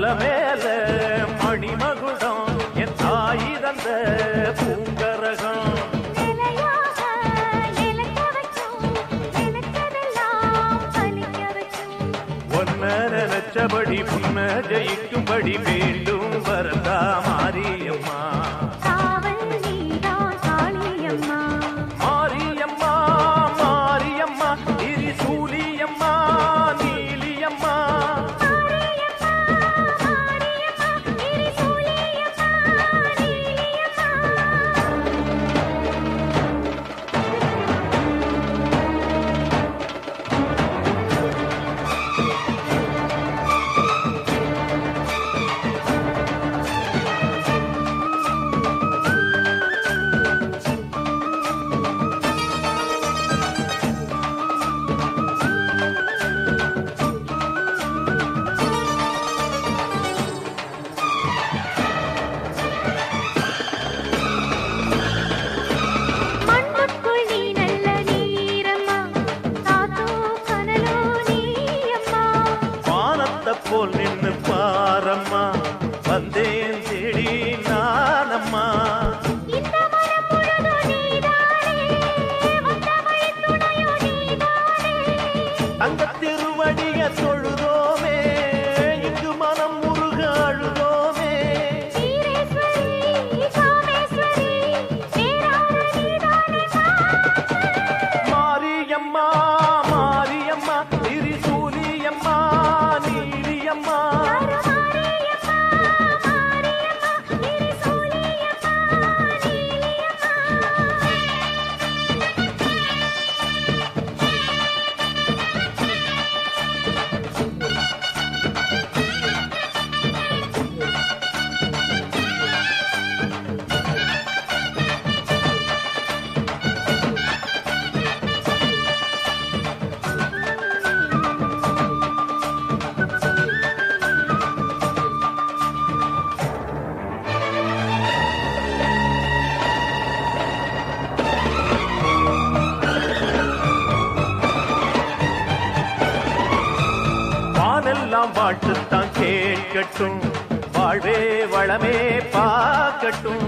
மல மேல மணிமகுடம் என் தாயி தந்த பூங்கரகம். ஒன்ன நினைச்சபடி புன்ன ஜெயிக்கும்படி வேண்டும் பார்க்கட்டும் வாழ்வே வளமே பார்க்கட்டும்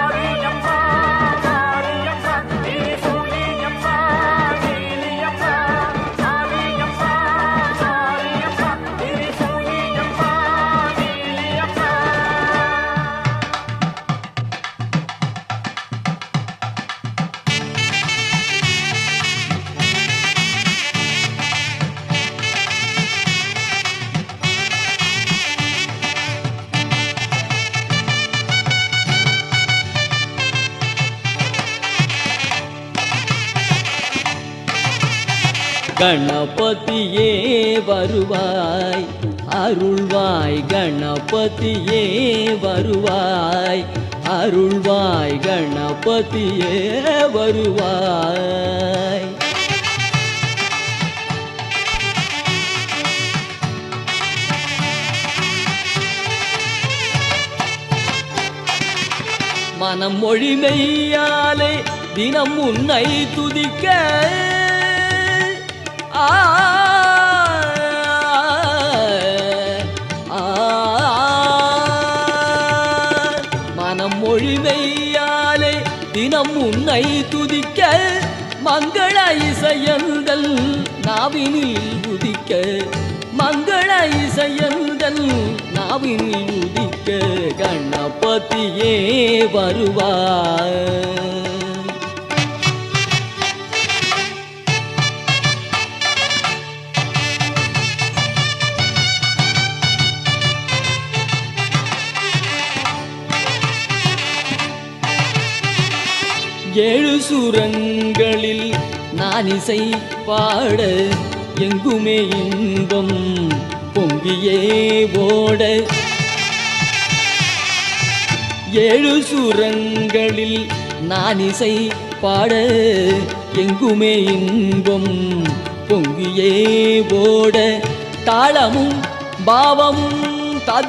கணபதியே வருவாய். அருள்வாய் கணபதியே வருவாய். அருள்வாய் கணபதியே வருவாய். மனம் மொழிமையாலே தினம் உன்னை துதிக்க மனம் மொழிமையாலே தினம் உன்னை துதிக்க மங்கள இசையந்தல் நாவினில் உதிக்க மங்கள இசையந்தல் நாவினில் உதிக்க கணபதியே வருவார். ஏழு சுரங்களில் நான் இசை பாட எங்குமே இன்பம் பொங்கியே ஓட. ஏழு சுரங்களில் நான் இசை பாட எங்குமே இன்பம் பொங்கியே ஓட. தாளமும் பாவமும்